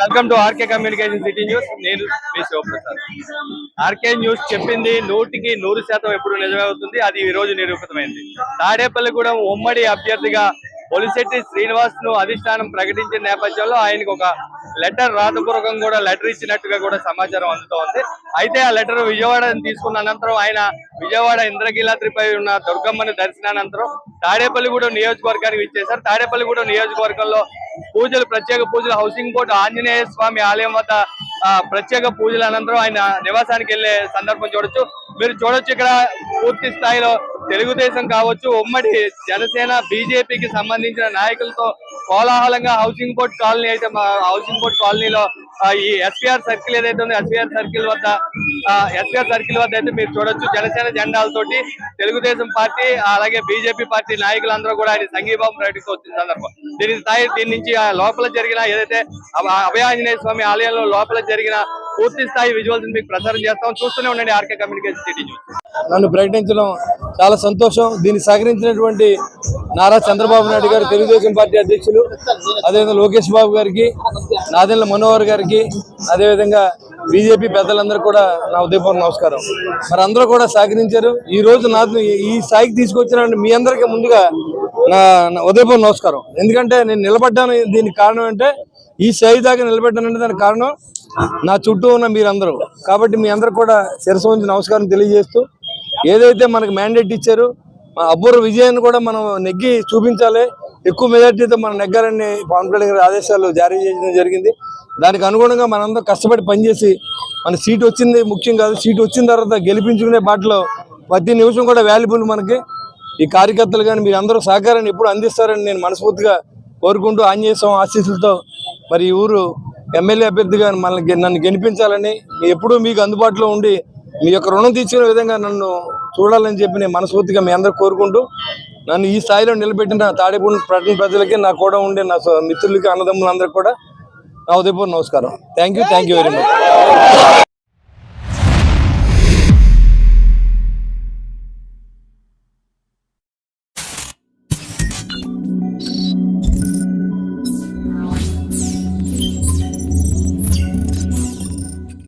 Welcome to RK communication city news. నేను మీ Sivaprasad. RK news చెప్పింది నూటికి నూరు శాతం ఎప్పుడు నిజమవుతుంది? అది ఈ రోజు నిరూపితమైంది. తాడేపల్లిగూడెం ఉమ్మడి అభ్యర్థిగా పొలిశెట్టి శ్రీనివాస్ను అధిష్టానం ప్రకటించిన నేపథ్యంలో ఆయనకు ఒక లెటర్ రాతపూర్వకం కూడా లెటర్ ఇచ్చినట్టుగా కూడా సమాచారం అందుతోంది. అయితే ఆ లెటర్ విజయవాడ తీసుకున్న అనంతరం ఆయన విజయవాడ ఇంద్రకీలాద్రిపై ఉన్న దుర్గమ్మని దర్శనానంతరం తాడేపల్లిగూడెం నియోజకవర్గానికి ఇచ్చేశారు తాడేపల్లిగూడెం నియోజకవర్గంలో పూజలు ప్రత్యేక పూజలు హౌసింగ్ బోర్డు ఆంజనేయ స్వామి ఆలయం వద్ద ఆ, ప్రత్యేక పూజల అనంతరం ఆయన నివాసానికి వెళ్ళే సందర్భం చూడొచ్చు. మీరు చూడొచ్చు ఇక్కడ పూర్తి స్థాయిలో తెలుగుదేశం కావచ్చు ఉమ్మడి జనసేన బీజేపీకి సంబంధించిన నాయకులతో కోలాహలంగా హౌసింగ్ బోర్డ్ కాలనీ అయితే మా హౌసింగ్ బోర్డ్ కాలనీలో ఈ ఎస్పీఆర్ సర్కిల్ ఏదైతే ఉందో ఎస్పీఆర్ సర్కిల్ వద్ద ఎస్పీఆర్ సర్కిల్ వద్ద అయితే మీరు చూడొచ్చు. జనసేన జెండాలతోటి తెలుగుదేశం పార్టీ అలాగే బీజేపీ పార్టీ నాయకులందరూ కూడా ఆయన సంఘీభావం ప్రకటిస్తూ వచ్చిన సందర్భం. దీని స్థాయి దీని నుంచి లోపల జరిగిన ఏదైతే అభయాంజనేయ స్వామి ఆలయంలో లోపల జరిగిన పూర్తి స్థాయి విజువల్స్ మీకు ప్రసారం చేస్తాం. చూస్తూనే ఉండండి ఆర్కే కమ్యూనికేషన్ సిటీ నన్ను ప్రకటించడం చాలా సంతోషం. దీన్ని సహకరించినటువంటి నారా చంద్రబాబు నాయుడు గారు తెలుగుదేశం పార్టీ అధ్యక్షులు అదేవిధంగా లోకేష్ బాబు గారికి నాదెండ్ల మనోహర్ గారికి అదేవిధంగా బీజేపీ పెద్దలందరూ కూడా నా ఉదయపూర్వ నమస్కారం. మరి అందరూ కూడా సహకరించారు. ఈ రోజు నాకు ఈ స్థాయికి తీసుకొచ్చిన మీ అందరికీ ముందుగా నా ఉదయపూర్వ నమస్కారం. ఎందుకంటే నేను నిలబడ్డాను దీనికి కారణం అంటే ఈ స్థాయి దాకా నిలబెట్టానంటే దానికి కారణం నా చుట్టూ ఉన్న మీరందరూ. కాబట్టి మీ అందరు కూడా శిరస్సు నమస్కారం తెలియజేస్తూ ఏదైతే మనకు మ్యాండేట్ ఇచ్చారో మా అబ్బూరు విజయాన్ని కూడా మనం నెగ్గి చూపించాలి. ఎక్కువ మెజార్టీతో మనం నెగ్గాలని పవన్ కళ్యాణ్ గారి ఆదేశాలు జారీ చేయడం జరిగింది. దానికి అనుగుణంగా మనందరం కష్టపడి పనిచేసి మన సీట్ వచ్చింది ముఖ్యం కాదు సీట్ వచ్చిన తర్వాత గెలిపించుకునే బాటలో ప్రతి నిమిషం కూడా వాల్యుబుల్ మనకి. ఈ కార్యకర్తలు కానీ మీరు అందరూ సహకారాన్ని ఎప్పుడు అందిస్తారని నేను మనస్ఫూర్తిగా కోరుకుంటూ ఆంజనేయ ఆశీస్సులతో మరి ఈ ఊరు ఎమ్మెల్యే అభ్యర్థిగా మనల్ని నన్ను గెలిపించాలని ఎప్పుడూ మీకు అందుబాటులో ఉండి మీ యొక్క రుణం తీర్చుకునే విధంగా నన్ను చూడాలని చెప్పి నేను మనస్ఫూర్తిగా మీ అందరూ కోరుకుంటూ నన్ను ఈ స్థాయిలో నిలబెట్టిన తాడేపూడి పట్టణ ప్రజలకి నా కూడా ఉండే నా మిత్రులకి అన్నదమ్ములందరికీ కూడా నా ఉదయపూర్ నమస్కారం. Thank you thank you very much